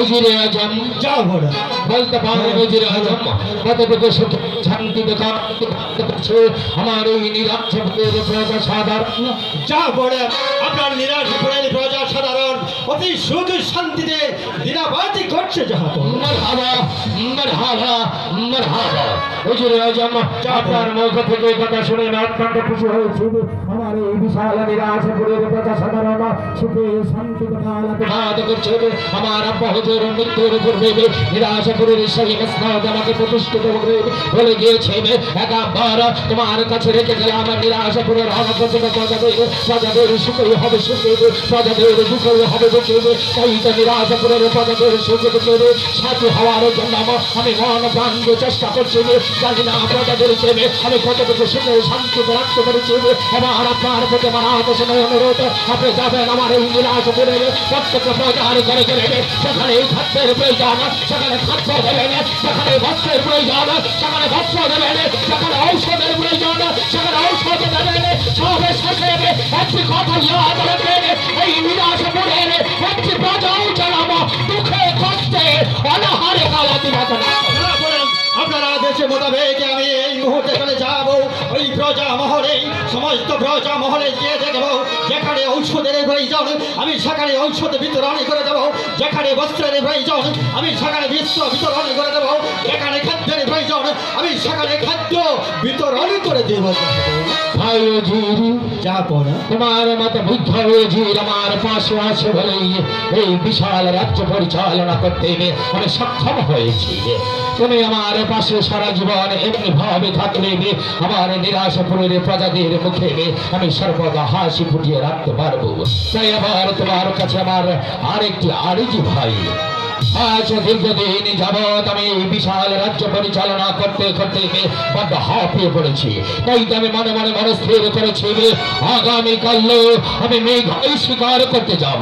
উজিরে আজম যা বড়। বলতে পারো উজিরে আজম কতটুকু সুখ শান্তি দেখা করছে আমার এই নিরাশ প্রজা সাধারণ। যা বড় আপনার নিরাশ পড়েন প্রজা সাধারণ। অতি সুখ শান্তিতে দিনাবাতি করছে যাহা মারহাবা মারহাবা মারহাবা। হুজুরে আজম আপনার মুখ থেকে কথা শুনে আমি অত্যন্ত খুশি হয়েছি। আমার এই বিশাল নিরাশপুরের প্রজা সাধারণ সুখে শান্তি কালাত করছে। আমার আব্বা হুজুর মৃত্যুর পূর্বে নিরাশপুরের সেই মসনাদ আমাকে প্রতিষ্ঠিত করে বলে গিয়েছে একাবার তোমার কাছে রেখে গেলাম নিরাশপুরের অনগত প্রজাদের প্রজাদের সুখই হবে সুখে প্রজাদের দুঃখই হবে দুঃখে তাই তো নিরাশপুরের প্রজাদের সুখে দুঃখে সাথী হওয়ার জন্য আমি মন প্রাণ চেষ্টা করছি জানি না প্রজাদের প্রেমে আমি কতটুকু সুখে শান্তিতে রাখতে পেরেছি এবার আপনার প্রতি আমার আকর্ষণের অনুরোধ, আপনি যাবেন আমার এই নিরাশপুরের প্রত্যেক প্রজার করে করে সেখানে খাদ্যের প্রয়োজন, সেখানে খাদ্য দেবেন, সেখানে বস্ত্রের প্রয়োজন, সেখানে বস্ত্র দেবেন, সেখানে ঔষধের প্রয়োজন, সেখানে ঔষধ দেবেন। সবে শেষে একটি কথা ইয়াদ রাখবেন এই নিরাশপুরের একটি প্রজাও জানাব দুঃখে কষ্টে, অনাহারে কালাতি বাঁচানো আপনারা দেশে মোতাবেক আমি এই মুহূর্তে চলে যাব। ওই প্রজা মহলে, সমস্ত প্রজা মহলে গিয়ে দেখব যেখানে ঔষধের প্রয়োজন, আমি সেখানে ঔষধ বিতরণ করে দেব। যেখানে বস্ত্রের প্রয়োজন আমি সেখানে বস্ত্র বিতরণ করে দেব। যেখানে খাদ্যের প্রয়োজন আমি সেখানে খাদ্য বিতরণ করে দেব। ভাই জিরি যা পড়া তোমার মতো বুদ্ধ জির আমার পাশে আছে বলেই এই বিশাল রাজ্য পরিচালনা করতে আমি সক্ষম হয়েছি। তুমি আমার পাশে সারা জীবন এমনি ভাবে থাকলে আমার নিরাশাপুরের প্রজাদের মুখে আমি সর্বদা হাসি ফুটিয়ে রাখতে পারব। তাই আবার তোমার কাছে আমার আরেকটি আরেজি ভাই, আজ দীর্ঘদিন যাবৎ আমি বিশাল রাজ্য পরিচালনা করতে করতে বড্ড হাঁপিয়ে পড়েছি। তাই তো আমি মনে মনে মনস্থির করেছি আগামীকাল আমি মেঘ শিকার করতে যাব।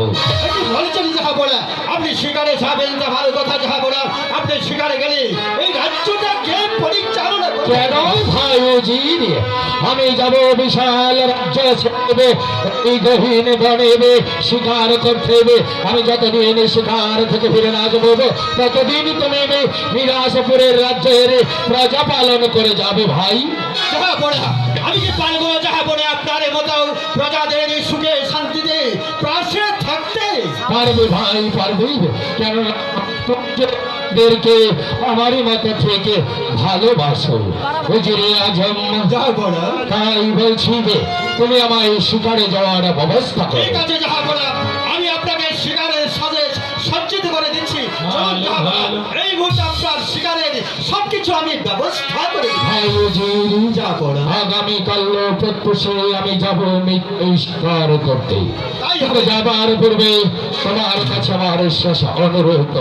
আপনি আপনি শিকারে যাবেন যা ভালো কথা যাহা বলা। আপনি শিকারে গেলে এই রাজ্যটা কে কেন ভাই আমি যাব বিশাল রাজ্য ছেড়ে এই গহীন বনে শিকার করতে আমি যতদিন শিকার থেকে ফিরে না যাব ততদিন তুমি নিরাশপুরের রাজ্যের প্রজা পালন করে যাবে ভাই। যাহা পড়া আমি কি পারব যাহা পড়ে আপনার মতো প্রজাদের সুখে শান্তিতে পাশে থাকতে? পারবে ভাই পারবে কেন তোমাদেরকে আমারই মতো থেকে ভালোবাসো। হুজুরে আজম তাই বলছি যে তুমি আমায় শিকারে যাওয়ার ব্যবস্থা করো। ঠিক আছে আমি আপনাকে শিকারের সাজে সজ্জিত করে দিচ্ছি। এই মুহূর্তে আপনার শিকারের সবকিছু আমি ব্যবস্থা করে আগামীকাল প্রত্যুষে আমি যাব শিকার করতে। তাই যাবার পূর্বে তোমার কাছে আমার শেষ অনুরোধ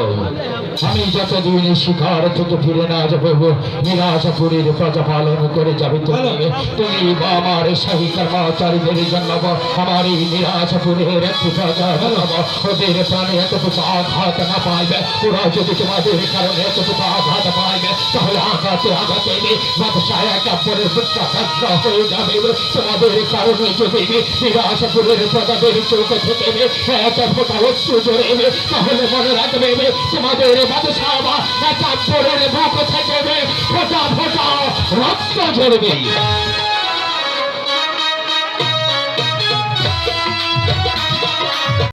আমি যতদিন শিকার থেকে ফিরে না যাব, নিরাশাপুরীর প্রজা পালন করে যাবে তুমি তুমি আমার শাহী কর্মচারীদের জন্য আমার এই নিরাশাপুরের। ওদের প্রাণে এতটুকু আঘাত না পাইবে, ওরা যদি তোমাদের কারণে এতটুকু আঘাত পাইবে, তাহলে আঘাতে আঘাতে ব্যবসায় একা পরের হয়ে যাবে তোমাদের কারণে যদি নিরাশাপুরের প্রজাদের চোখ থেকে ফোটা অস্ত্র জড়ে তাহলে মনে রাখবে তোমাদের ব্যবসা বা বুক থেকে ফোটা ফোটা রক্ত ঝরবে